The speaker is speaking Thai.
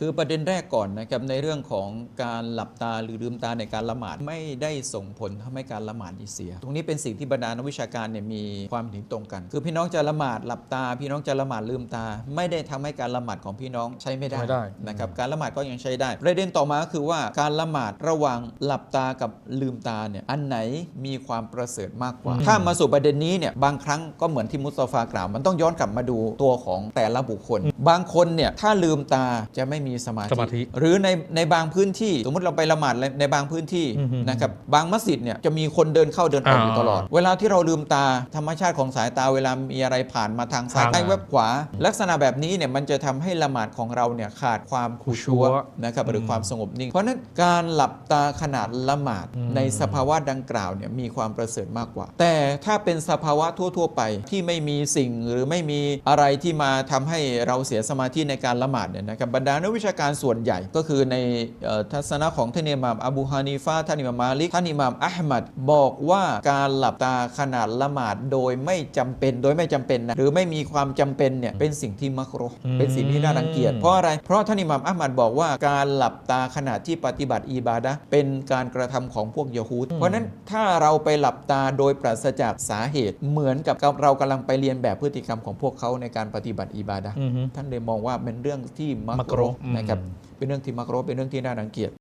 คือประเด็นแรกก่อนนะครับในเรื่องของการหลับตาหรือลืมตาในการละหมาดไม่ได้ส่งผลทำให้การละหมาดนี้เสีย ตรงนี้เป็นสิ่งที่บรรดานักวิชาการเนี่ยมีความเห็นตรงกัน คือพี่น้องจะละหมาดหลับตา พี่น้องจะละหมาดลืมตา ไม่ได้ทำให้การละหมาดของพี่น้องใช้ไม่ได้ไม่ได้นะครับการละหมาดก็ยังใช้ได้ ประเด็นต่อมาก็คือว่าการละหมาดระหว่างหลับตากับลืมตาเนี่ยอันไหนมีความประเสริฐมากกว่า ถ้ามาสู่ประเด็นนี้เนี่ยบางครั้งก็เหมือนที่มุสตาฟากล่าวมันต้องย้อนกลับมาดูตัวของแต่ละบุคคล บางคนเนี่ยถ้าลืมตาจะไม่มีสมาสมาธิหรือในในบางพื้นที่ สมมติเราไปละหมาดในบางพื้นที่อือฮึนะครับบางมัสยิดเนี่ยจะมีคนเดินเข้าเดินออกอยู่อ่าตลอด เวลาที่เราลืมตาธรรมชาติของสายตาเวลามีอะไรผ่านมาทางซ้ายทางใต้แวบขวา ลักษณะแบบนี้เนี่ยมันจะทำให้ละหมาดของเราเนี่ยขาดความคุชัวคุชัวนะครับหรืออมความสงบนิ่ง เพราะฉะนั้นการหลับตาขนาดละหมาดอืม ในสภาวะดังกล่าวเนี่ยมีความประเสริฐมากกว่า แต่ถ้าเป็นสภาวะทั่ว ๆ ไปที่ไม่มีสิ่งหรือไม่มีอะไรที่มาทำให้เราเสียสมาธิในการละหมาดเนี่ยนะครับบรรดานักวิชาการส่วนใหญ่ก็คือในเอ่อทัศนะของท่านอิหม่ามอบูฮานีฟาท่านอิหม่ามมาลิกท่านอิหม่ามอัลมัดบอกว่าการหลับตาขนาดละหมาดโดยไม่จำเป็นโดยไม่จำเป็นนะหรือไม่มีความจำเป็นเนี่ยเป็นสิ่งที่มักรุฮ์อืมเป็นสิ่งที่น่ารังเกียจเพราะอะไร เพราะท่านอิหม่ามอัลมัดบอกว่าการหลับตาขณะที่ปฏิบัติอิบาดะห์เป็นการกระทำของพวกยะฮูดเพราะฉะนั้นถ้าเราไปหลับตาโดยปราศจากสาเหตุเหมือนกับเรากำลังไปเรียนแบบพฤติกรรมของพวกเขาในการปฏิบัติอิบาดะห์อือฮึท่านเลยมองว่าเป็นเรื่องที่มัมักกรุรุฮ์นะครับอืมเป็นเรื่องที่มักรุฮ์เป็นเรื่องที่น่ารังเกียจ